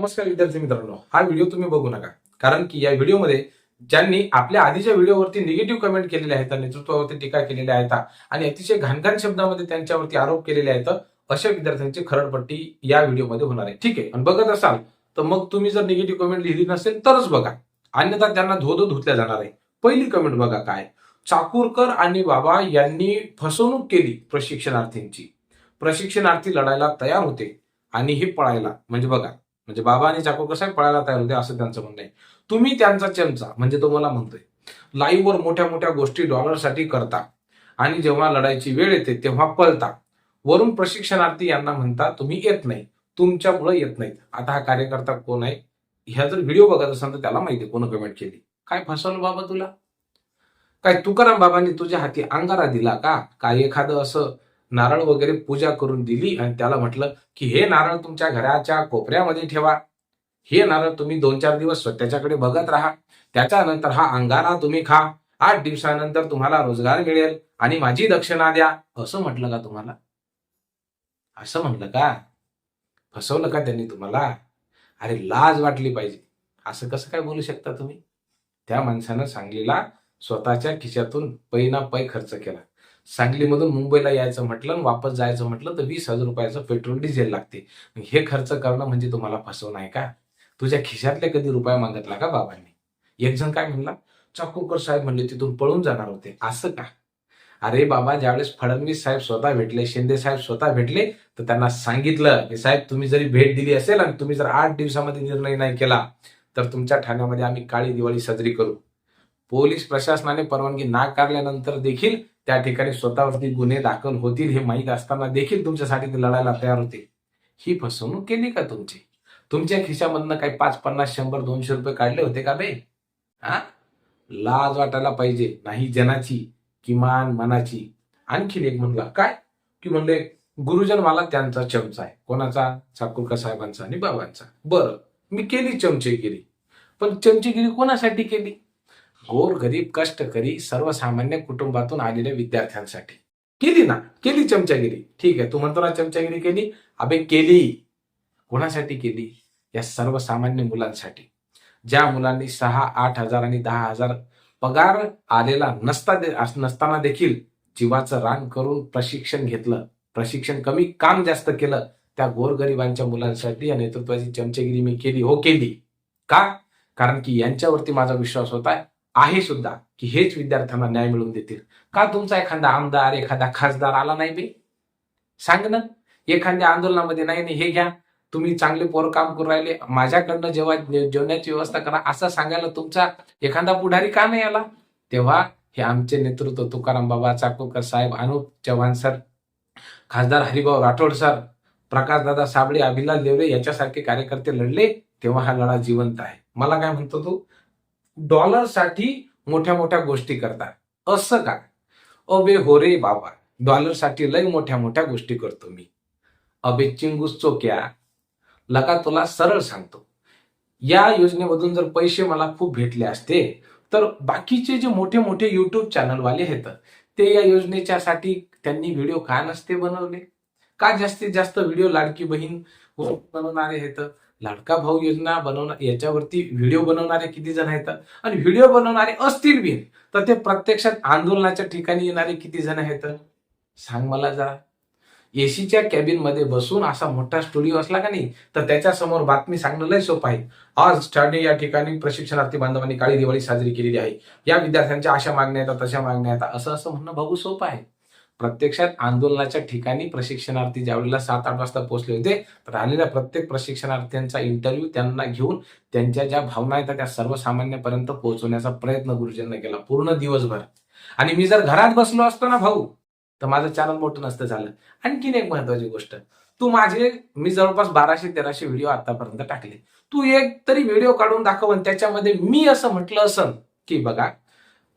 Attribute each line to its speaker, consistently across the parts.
Speaker 1: नमस्कार विद्यार्थी मित्रांनो हा व्हिडिओ तुम्ही बघू नका. कारण की या व्हिडिओमध्ये ज्यांनी आपल्या आधीच्या व्हिडिओवरती निगेटिव्ह कमेंट केलेले आहेत नेतृत्वावरती टीका केलेल्या आहेत आणि अतिशय घाणघाण शब्दामध्ये त्यांच्यावरती आरोप केलेले आहेत अशा विद्यार्थ्यांची खरडपट्टी या व्हिडिओमध्ये होणार आहे. ठीक आहे आणि बघत असाल तर मग तुम्ही जर निगेटिव्ह कमेंट लिहिली नसेल तरच बघा. अन्यथा त्यांना धोधो धुतल्या जाणार आहे. पहिली कमेंट बघा काय? चाकूरकर आणि बाबा यांनी फसवणूक केली प्रशिक्षणार्थींची. प्रशिक्षणार्थी लढायला तयार होते आणि हे पळायला म्हणजे बघा म्हणजे बाबा आणि चाकू कसं पळायला तयार होते असं त्यांचं म्हणणं आहे. तुम्ही त्यांचा चमचा म्हणजे तो मला म्हणतोय लाईव्हवर मोठ्या मोठ्या गोष्टी डॉलरसाठी करता आणि जेव्हा लढायची वेळ येते तेव्हा पळता. वरून प्रशिक्षणार्थी यांना म्हणता तुम्ही येत नाही तुमच्यामुळे येत नाहीत. आता हा कार्यकर्ता कोण आहे? ह्या जर व्हिडिओ बघत असाल तर त्याला माहिती कोण कमेंट केली. काय फसवलं बाबा तुला? काय तुकाराम बाबांनी तुझ्या हाती अंगारा दिला का? काय एखादं असं नारळ वगैरे पूजा करून दिली आणि त्याला म्हटलं की हे नारळ तुमच्या घराच्या कोपऱ्यामध्ये ठेवा. हे नारळ तुम्ही दोन चार दिवस स्वतःच्याकडे बघत राहा. त्याच्यानंतर हा अंगारा तुम्ही खा. आठ दिवसानंतर तुम्हाला रोजगार मिळेल आणि माझी दक्षिणा द्या. असं म्हटलं का तुम्हाला? असं म्हटलं का? फसवलं का त्यांनी तुम्हाला? अरे लाज वाटली पाहिजे. असं कसं काय बोलू शकता तुम्ही? त्या माणसानं सांगलीला स्वतःच्या खिशातून पै ना पै खर्च केला. सांगलीमधून मुंबईला यायचं म्हटलं आणि वापस जायचं म्हटलं तर वीस हजार रुपयाचं पेट्रोल डिझेल लागते. हे खर्च करणं म्हणजे तुम्हाला फसवणं आहे का? तुझ्या खिशातले कधी रुपया मागितला का बाबांनी? एक जण काय म्हणला चाकूरकर साहेब म्हणले तिथून पळून जाणार होते. असं का? अरे बाबा ज्यावेळेस फडणवीस साहेब स्वतः भेटले शिंदे साहेब स्वतः भेटले तर त्यांना सांगितलं की साहेब तुम्ही जरी भेट दिली असेल आणि तुम्ही जर आठ दिवसामध्ये निर्णय नाही केला तर तुमच्या ठाण्यामध्ये आम्ही काळी दिवाळी साजरी करू. पोलीस प्रशासनाने परवानगी नाकारल्यानंतर देखील त्या ठिकाणी स्वतःवरती गुन्हे दाखल होतील हे माहीत असताना देखील तुमच्यासाठी ते लढायला तयार होते. ही फसवणूक केली का तुमची? तुमच्या खिशामधनं काही पाच पन्नास शंभर दोनशे रुपये काढले होते का बे? हा? लाज वाटायला पाहिजे नाही जनाची किमान मनाची. आणखीन एक म्हणला काय? की म्हणले गुरुजन मला त्यांचा चमचा आहे. कोणाचा? चाकूरकर साहेबांचा आणि बाबांचा. बरं मी केली चमचेगिरी. पण चमचेगिरी कोणासाठी केली? गोर गरीब कष्टकरी सर्वसामान्य कुटुंबातून आलेल्या विद्यार्थ्यांसाठी. केली ना? केली चमचागिरी. ठीक आहे. तू म्हणतो ना चमचागिरी केली? अबे केली. कोणासाठी केली? या सर्वसामान्य मुलांसाठी. ज्या मुलांनी सहा आठ हजार आणि दहा हजार पगार आलेला नसता दे- अस- नसताना देखील जीवाचं रान करून प्रशिक्षण घेतलं प्रशिक्षण कमी काम जास्त केलं त्या गोरगरिबांच्या मुलांसाठी या नेतृत्वाची चमचेगिरी मी केली. हो केली. का? कारण की यांच्यावरती माझा विश्वास होता. आहे सुद्धा की हेच विद्यार्थ्यांना न्याय मिळवून देतील. का तुमचा एखादा आमदार एखादा खासदार आला नाही बे? सांग ना. एखाद्या आंदोलनामध्ये नाही नाही हे घ्या. तुम्ही चांगले पोर काम करून राहिले. माझ्याकडनं जेव्हा जेवण्याची व्यवस्था करा असं सांगायला तुमचा एखादा पुढारी का नाही आला? तेव्हा हे आमचे नेतृत्व तुकाराम बाबा चाकोकर साहेब अनुप चव्हाण सर खासदार हरिभाऊ राठोड सर प्रकाशदादा साबळे अभिलाष देवरे याच्यासारखे कार्यकर्ते लढले तेव्हा हा लढा जिवंत आहे. मला काय म्हणतो तू? डॉलरसाठी मोठ्या मोठ्या गोष्टी करतात. असं का अबे हो रे बाबा डॉलरसाठी लय मोठ्या मोठ्या गोष्टी करतो मी. अबे चिंगूस चोक्या लका तुला सरळ सांगतो. या योजनेमधून जर पैसे मला खूप भेटले असते तर बाकीचे जे मोठे मोठे युट्यूब चॅनलवाले आहेत ते या योजनेच्यासाठी त्यांनी व्हिडिओ का नसते बनवले? का जास्तीत जास्त व्हिडिओ लाडकी बहीण बनवणारे आहेत? लाडका भाऊ योजना बनवणार याच्यावरती व्हिडिओ बनवणारे किती जण आहेत? आणि व्हिडिओ बनवणारे असतील बी तर ते प्रत्यक्षात आंदोलनाच्या ठिकाणी येणारे किती जण आहेत? सांग मला जरा. एसीच्या कॅबिनमध्ये बसून असा मोठा स्टुडिओ असला का नाही? तर त्याच्यासमोर बातमी सांगणं लय सोपं आहे. आज ठाणे या ठिकाणी प्रशिक्षणार्थी बांधवांनी काळी दिवाळी साजरी केलेली आहे. या विद्यार्थ्यांच्या अशा मागण्या येतात तशा मागण्या येतात असं असं म्हणणं बघू सोपं आहे. प्रत्यक्षात आंदोलनाच्या ठिकाणी प्रशिक्षणार्थी ज्यावेळेला सात आठ वाजता पोहोचले होते तर आलेल्या प्रत्येक प्रशिक्षणार्थ्यांचा इंटरव्ह्यू त्यांना घेऊन त्यांच्या ज्या भावना आहेत त्या सर्वसामान्यपर्यंत पोहोचवण्याचा प्रयत्न गुरुजींना केला पूर्ण दिवसभर. आणि मी जर घरात बसलो असतो ना भाऊ तर माझं चॅनल मोठं नसतं झालं. आणखीन एक महत्वाची गोष्ट तू माझे मी जवळपास बाराशे तेराशे व्हिडिओ आतापर्यंत टाकले. तू एक तरी व्हिडिओ काढून दाखव आणि त्याच्यामध्ये मी असं म्हटलं असं की बघा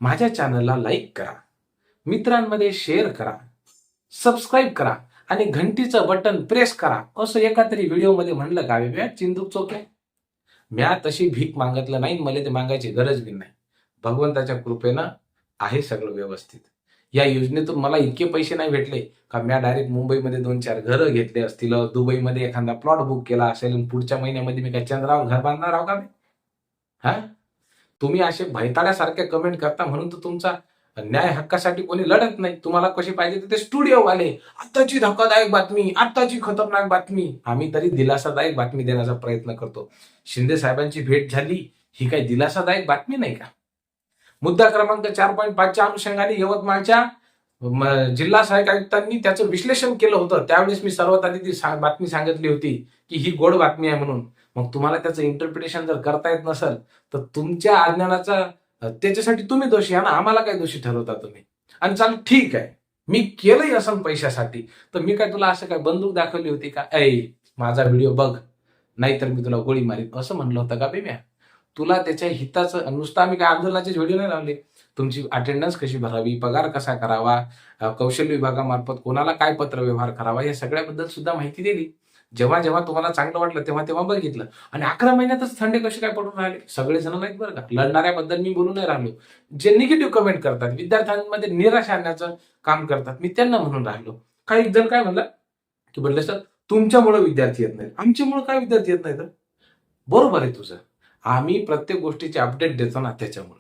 Speaker 1: माझ्या चॅनलला लाईक करा. मित्रांमध्ये शेअर करा सबस्क्राईब करा आणि घंटीचं बटन प्रेस करा. असं एका तरी व्हिडिओमध्ये म्हणलं का म्या चिंदूक चोके म्या तशी भीक मागतलं नाही मला ते मागायची गरज बी नाही. भगवंताच्या कृपेनं आहे सगळं व्यवस्थित. या योजनेतून मला इतके पैसे नाही भेटले का म्या डायरेक्ट मुंबईमध्ये दोन चार घरं घेतले असतील दुबईमध्ये एखादा प्लॉट बुक केला असेल पुढच्या महिन्यामध्ये मी काय चंद्रावर घर बांधणार आहो का मी? हा? तुम्ही असे भैताड्यासारखे कमेंट करता म्हणून तर तुमचा न्याय हक्कासाठी कोणी लढत नाही. तुम्हाला कसे पाहिजे तर ते स्टुडिओ वाले आत्ताची धक्कादायक बातमी आत्ताची खतरनाक बातमी. आम्ही तरी दिलासादायक बातमी देण्याचा प्रयत्न करतो. शिंदे साहेबांची भेट झाली ही काही दिलासादायक बातमी नाही का? मुद्दा क्रमांक चार पॉईंट पाचच्या अनुषंगाने यवतमाळच्या जिल्हा सहाय्यक आयुक्तांनी त्याचं विश्लेषण केलं होतं. त्यावेळेस मी सर्वात आधी ती बातमी सांगितली होती की ही गोड बातमी आहे म्हणून. मग तुम्हाला त्याचं इंटरप्रिटेशन जर करता येत नसेल तर तुमच्या अज्ञानाचा त्याच्यासाठी तुम्ही दोषी आहे ना आम्हाला काय दोषी ठरवता तुम्ही? आणि चालू ठीक आहे. मी केलंही असं पैशासाठी. तर मी काय तुला असं काय बंदूक दाखवली होती का? ऐ माझा व्हिडिओ बघ. नाहीतर मी तुला गोळी मारीन. असं म्हणलं होतं का बेम्या? तुला त्याच्या हिताचं नुसतं आम्ही काय आंदोलनाचे व्हिडिओ नाही लावले? तुमची अटेंडन्स कशी भरावी? पगार कसा करावा? कौशल्य विभागामार्फत कोणाला काय पत्र व्यवहार करावा? या सगळ्याबद्दल सुद्धा माहिती दिली. जेव्हा जेव्हा तुम्हाला चांगलं वाटलं तेव्हा तेव्हा बघितलं. आणि अकरा महिन्यातच थंडे कसे काय पडून राहिले? सगळेजण नाहीत बरं का? लढणाऱ्याबद्दल मी बोलू नाही राहिलो. जे निगेटिव्ह कमेंट करतात विद्यार्थ्यांमध्ये निराश आणण्याचं काम करतात मी त्यांना म्हणून राहिलो. काही जण काय म्हणलं? की म्हणलं सर तुमच्यामुळे विद्यार्थी येत नाहीत. आमच्यामुळे काय विद्यार्थी येत नाही तर बरोबर आहे तुझं. आम्ही प्रत्येक गोष्टीचे अपडेट देतो ना त्याच्यामुळं.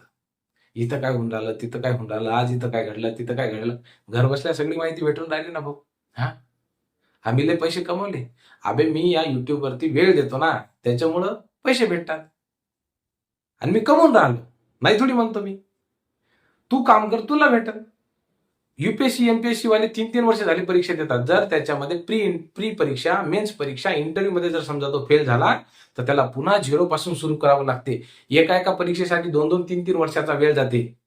Speaker 1: इथं काय होऊन राहिलं तिथं काय होऊन राहिलं आज इथं काय घडलं तिथं काय घडलं? घर बसल्या सगळी माहिती भेटून राहिली ना भाऊ हा? आम्ही लय पैसे कमवले. अबे मी या युट्यूबवरती वेळ देतो ना त्याच्यामुळं पैसे भेटतात. आणि मी कमवून राहिलो. नाही थोडी म्हणतो मी. तू काम कर तुला भेटल. युपीएससी एमपीएससी वाले तीन तीन वर्ष झाली परीक्षा देतात. जर त्याच्यामध्ये प्री प्री परीक्षा मेन्स परीक्षा इंटरव्ह्यू मध्ये जर समजा तो फेल झाला तर त्याला पुन्हा झिरो पासून सुरू करावं लागते. एका एका परीक्षेसाठी दोन दोन तीन तीन वर्षाचा वेळ जाते.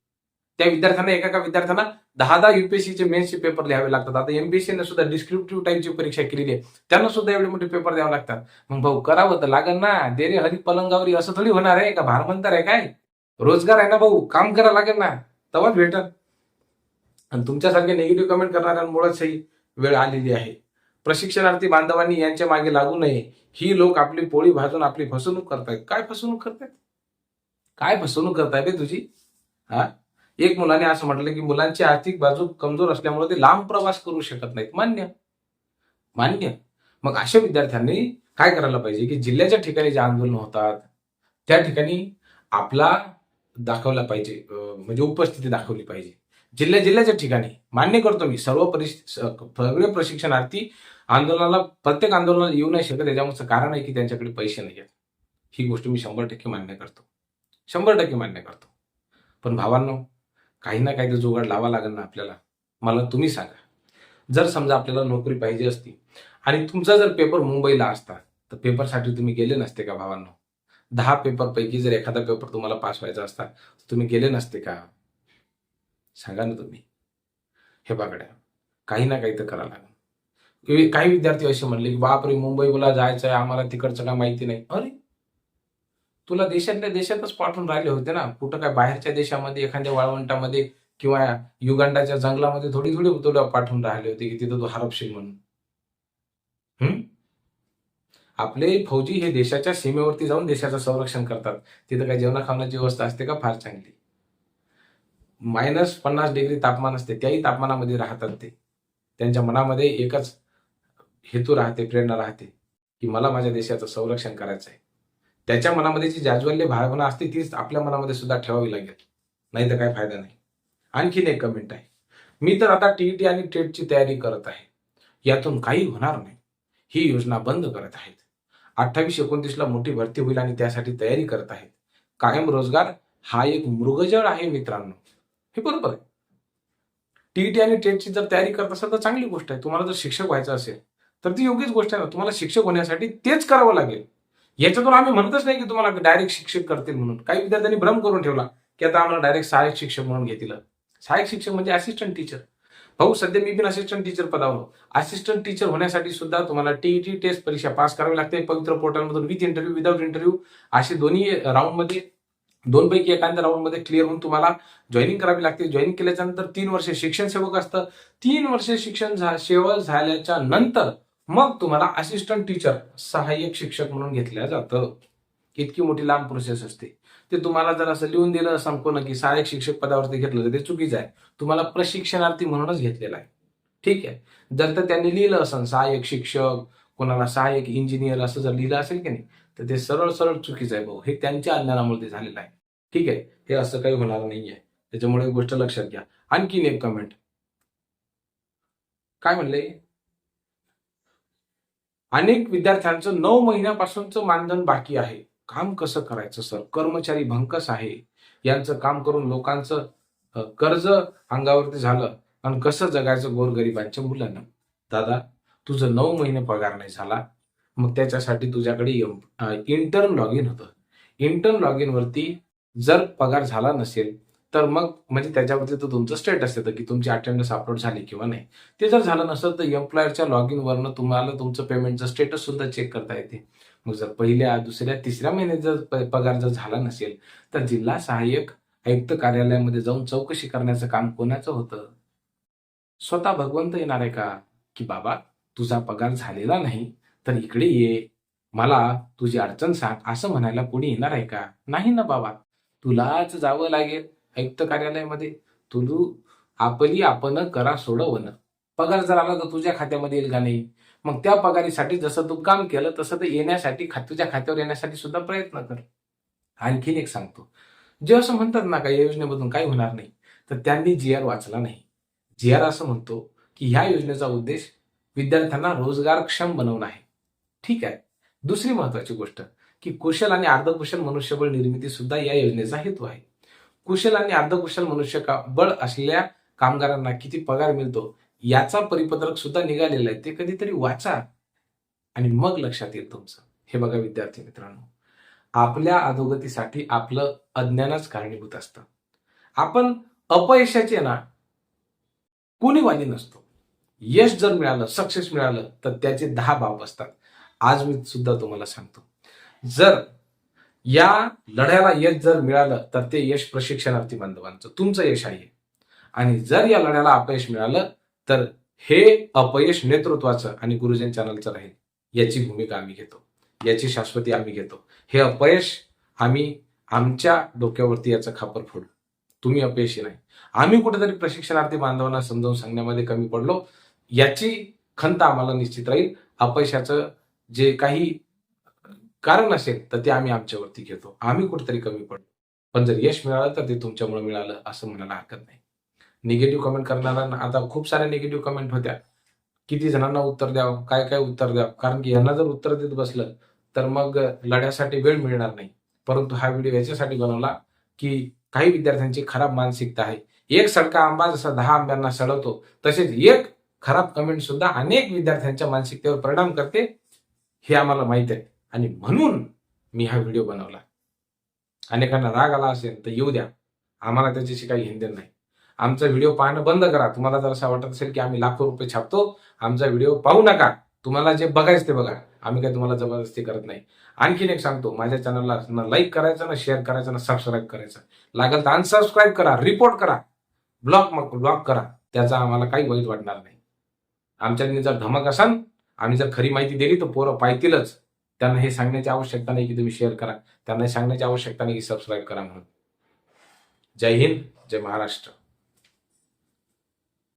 Speaker 1: त्या विद्यार्थ्यांना एका एका विद्यार्थ्यांना दहा दहा युपीएससीचे मेन्सचे पेपर लिहावे लागतात. आता एमपीएससीने सुद्धा डिस्क्रिप्टिव्ह टाईपची परीक्षा केलेली आहे. त्यांना सुद्धा एवढे मोठे पेपर द्यावे लागतात. मग भाऊ करावं तर लागल ना. देरे हरी पलंगावरी असं थोडी होणार आहे का? भारमंतर आहे काय? रोजगार आहे ना भाऊ. काम करा लागेल ना. तेव्हाच भेटल. आणि तुमच्यासारखे निगेटिव्ह कमेंट करणाऱ्यांमुळेच ही वेळ आलेली आहे. प्रशिक्षणार्थी बांधवांनी यांच्या मागे लागू नये. ही लोक आपली पोळी भाजून आपली फसवणूक करतायत. काय फसवणूक करतायत? काय फसवणूक करताय बे तुझी? हा? एक मुलाने असं म्हटलं की मुलांची आर्थिक बाजू कमजोर असल्यामुळे ते लांब प्रवास करू शकत नाहीत. मान्य. मान्य. मग अशा विद्यार्थ्यांनी काय करायला पाहिजे की जिल्ह्याच्या ठिकाणी जे आंदोलन होतात त्या ठिकाणी आपला दाखवला पाहिजे म्हणजे उपस्थिती दाखवली पाहिजे. जिल्ह्या जिल्ह्याच्या ठिकाणी. मान्य करतो मी सर्व सगळे प्रशिक्षणार्थी आंदोलनाला प्रत्येक आंदोलनाला येऊ नाही शकत त्याच्यामुळे कारण आहे की त्यांच्याकडे पैसे नाही आहेत. ही गोष्ट मी शंभर टक्के मान्य करतो. शंभर टक्के मान्य करतो. पण भावांनो काही ना काही तर जुगाड लावा लागेल ना आपल्याला. मला तुम्ही सांगा. जर समजा आपल्याला नोकरी पाहिजे असती आणि तुमचा जर पेपर मुंबईला असता तर पेपरसाठी तुम्ही गेले नसते का भावांनो? दहा पेपरपैकी जर एखादा पेपर तुम्हाला पास व्हायचा असता तर तुम्ही गेले नसते का? सांगा ना तुम्ही. हे बघड्या काही ना काही तर करावं लागेल. काही विद्यार्थी असे म्हणले की बापरे मुंबईला जायचं आहे आम्हाला तिकडचं काय माहिती नाही. अरे तुला देशातल्या देशातच पाठवून राहिले होते ना? कुठं काय बाहेरच्या देशामध्ये एखाद्या वाळवंटामध्ये किंवा युगांडाच्या जंगलामध्ये थोडी थोडी तुला पाठवून राहिले होते की तिथं तू हरपशील म्हणून. हम्म आपले फौजी हे देशाच्या सीमेवरती जाऊन देशाचं संरक्षण करतात. तिथं काय जेवणा खावण्याची व्यवस्था असते का? फार चांगली. मायनस पन्नास डिग्री तापमान असते. त्याही तापमानामध्ये राहतात ते. त्यांच्या मनामध्ये एकच हेतू राहते प्रेरणा राहते की मला माझ्या देशाचं संरक्षण करायचं आहे त्याच्या मनामध्ये जी जाज्वल्य भावना असते तीच आपल्या मनामध्ये सुद्धा ठेवावी लागेल. नाही तर काय फायदा नाही. आणखीन एक कमेंट आहे. मी तर आता टीईटी आणि टेटची तयारी करत आहे. यातून काही होणार नाही. ही योजना बंद करत आहेत. अठ्ठावीस एकोणतीसला मोठी भरती होईल आणि त्यासाठी तयारी करत आहेत. कायम रोजगार हा एक मृगजळ आहे मित्रांनो. हे बरोबर आहे. टीईटी आणि टेटची जर तयारी करत असाल तर चांगली गोष्ट आहे. तुम्हाला जर शिक्षक व्हायचं असेल तर ती योग्यच गोष्ट आहे ना. तुम्हाला शिक्षक होण्यासाठी तेच करावं लागेल. याच्यातून आम्ही म्हणतच नाही की तुम्हाला डायरेक्ट शिक्षक करतील म्हणून. काही विद्यार्थ्यांनी भ्रम करून ठेवला की आता आम्हाला डायरेक्ट सहाय्यक शिक्षक म्हणून घेतील. सहाय्यक शिक्षक म्हणजे असिस्टंट टीचर भाऊ सध्या मी पण असिस्टंट टीचर पदावर. असिस्टंट टीचर होण्यासाठी सुद्धा तुम्हाला टीईटी टेस्ट परीक्षा पास करावी लागते पवित्र पोर्टलमधून विथ इंटरव्ह्यू विदाउट इंटरव्ह्यू असे दोन्ही राऊंडमध्ये दोन पैकी एखाद्या राऊंडमध्ये क्लिअर होऊन तुम्हाला जॉईनिंग करावी लागते. जॉईन केल्याच्यानंतर तीन वर्ष शिक्षण सेवक असतं. तीन वर्ष शिक्षण झा- सेवक झाल्याच्यानंतर मग तुम्हाला असिस्टंट टीचर सहाय्यक शिक्षक म्हणून घेतलं जातं. इतकी मोठी लांब प्रोसेस असते. ते तुम्हाला जर असं लिहून दिलं असं कोण की सहाय्यक शिक्षक पदावरती घेतलं तर ते चुकीचं आहे. तुम्हाला प्रशिक्षणार्थी म्हणूनच घेतलेलं आहे. ठीक आहे? जर तर त्यांनी लिहिलं असं सहाय्यक शिक्षक कोणाला सहाय्यक इंजिनियर असं जर लिहिलं असेल की नाही तर ते सरळ सरळ चुकीचं आहे भाऊ. हे त्यांच्या अज्ञानामुळे ते झालेलं आहे. ठीक आहे? हे असं काही होणार नाहीये. त्याच्यामुळे गोष्ट लक्षात घ्या. आणखीन एक कमेंट काय म्हणले? अनेक विद्यार्थ्यांचं नऊ महिन्यापासूनचं मानधन बाकी आहे. काम कसं करायचं सर? कर्मचारी भंकस आहे. यांचं काम करून लोकांचं कर्ज अंगावरती झालं. आणि कसं जगायचं गोरगरिबांच्या मुलांना? दादा तुझं नऊ महिने पगार नाही झाला. मग त्याच्यासाठी तुझ्याकडे इंटर्न लॉग इन होतं. इंटर्न लॉग इनवरती जर पगार झाला नसेल तर मग म्हणजे त्याच्याबद्दल तर तुमचं स्टेटस येतं की तुमची अटेंडन्स अपलोड झाली किंवा नाही. ते जर झालं नसेल तर एम्प्लॉयरच्या लॉग इनवरनं तुम्हाला तुमचं पेमेंटचं स्टेटस सुद्धा चेक करता येते. मग जर पहिल्या दुसऱ्या तिसऱ्या महिन्यात जर पगार जर झाला नसेल तर जिल्हा सहाय्यक आयुक्त कार्यालयामध्ये जाऊन चौकशी करण्याचं काम कोणाचं होतं? स्वतः भगवंत येणार आहे का? की बाबा तुझा पगार झालेला नाही तर इकडे ये. मला तुझी अडचण सांग. असं म्हणायला कोणी येणार आहे का? नाही ना बाबा. तुलाच जावं लागेल. आयुक्त कार्यालयामध्ये तुझू आपली आपण करा सोडवणं पगार जर आला तर तुझ्या खात्यामध्ये येईल का नाही? मग त्या पगारीसाठी जसं तू काम केलं तसं ते येण्यासाठी तुझ्या खात्यावर येण्यासाठी सुद्धा प्रयत्न कर. आणखीन एक सांगतो. जे असं म्हणतात ना का या योजनेमधून काही होणार नाही तर त्यांनी जी आर वाचला नाही. जी आर असं म्हणतो की ह्या योजनेचा उद्देश विद्यार्थ्यांना रोजगारक्षम बनवणं आहे. ठीक आहे. दुसरी महत्वाची गोष्ट की कुशल आणि अर्धकुशल मनुष्यबळ निर्मिती सुद्धा या योजनेचा हेतू आहे. कुशल आणि अर्धकुशल मनुष्य का- बळ असलेल्या कामगारांना किती पगार मिळतो याचा परिपत्रक सुद्धा निघालेला आहे. ते कधीतरी वाचा आणि मग लक्षात येईल तुमचं. हे बघा विद्यार्थी मित्रांनो. आपल्या अधोगतीसाठी आपलं अज्ञानच कारणीभूत असतं. आपण अपयशाचे ना कोणी वाली नसतो. यश जर मिळालं सक्सेस मिळालं तर त्याचे दहा बाब असतात आज मी सुद्धा तुम्हाला सांगतो. जर या लढ्याला यश जर मिळालं तर ते यश प्रशिक्षणार्थी बांधवांचं तुमचं यश आहे. आणि जर या लढ्याला अपयश मिळालं तर हे अपयश नेतृत्वाचं आणि गुरुजन चॅनलचं राहील. याची भूमिका आम्ही घेतो. याची शाश्वती आम्ही घेतो. हे अपयश आम्ही आमच्या डोक्यावरती याचं खापर फोडू. तुम्ही अपयशी नाही. आम्ही कुठेतरी प्रशिक्षणार्थी बांधवांना समजावून सांगण्यामध्ये कमी पडलो. याची खंत आम्हाला निश्चित राहील. अपयशाचं जे काही कारण असेल तर ते आम्ही आमच्यावरती घेतो. आम्ही कुठेतरी कमी पडतो. पण जर यश मिळालं तर ते तुमच्यामुळे मिळालं असं म्हणायला हरकत नाही. निगेटिव्ह कमेंट करणाऱ्यांना आता खूप साऱ्या निगेटिव्ह कमेंट होत्या. किती जणांना उत्तर द्यावं? काय काय उत्तर द्यावं? कारण की यांना जर उत्तर देत बसलं तर मग लढ्यासाठी वेळ मिळणार नाही. परंतु हा व्हिडिओ याच्यासाठी बनवला की काही विद्यार्थ्यांची खराब मानसिकता आहे. एक सडका आंबा जसा दहा आंब्यांना सडवतो तसेच एक खराब कमेंट सुद्धा अनेक विद्यार्थ्यांच्या मानसिकतेवर परिणाम करते हे आम्हाला माहीत आहे. आणि म्हणून मी हा व्हिडिओ बनवला. अनेकांना राग आला असेल तर येऊ द्या. आम्हाला त्याच्याशी काही घेणदेण नाही. आमचा व्हिडिओ पाहणं बंद करा. तुम्हाला जर असं वाटत असेल की आम्ही लाखो रुपये छापतो आमचा व्हिडिओ पाहू नका. तुम्हाला जे बघायचं ते बघा. आम्ही काय तुम्हाला जबरदस्ती करत नाही. आणखीन एक सांगतो माझ्या चॅनलला ना लाईक करायचं ना शेअर करायचं ना सबस्क्राईब करायचं. लागेल तर अनसबस्क्राईब करा रिपोर्ट करा. ब्लॉक मग ब्लॉक करा. त्याचा आम्हाला काही वाईट वाटणार नाही. आमच्याकडे जर धमक असाल आम्ही जर खरी माहिती दिली तर पोरं पाहतीलच. त्यांना हे सांगण्याची आवश्यकता नाही की तुम्ही शेअर करा. त्यांना हे सांगण्याची आवश्यकता नाही की सबस्क्राईब करा म्हणून. जय हिंद जय महाराष्ट्र.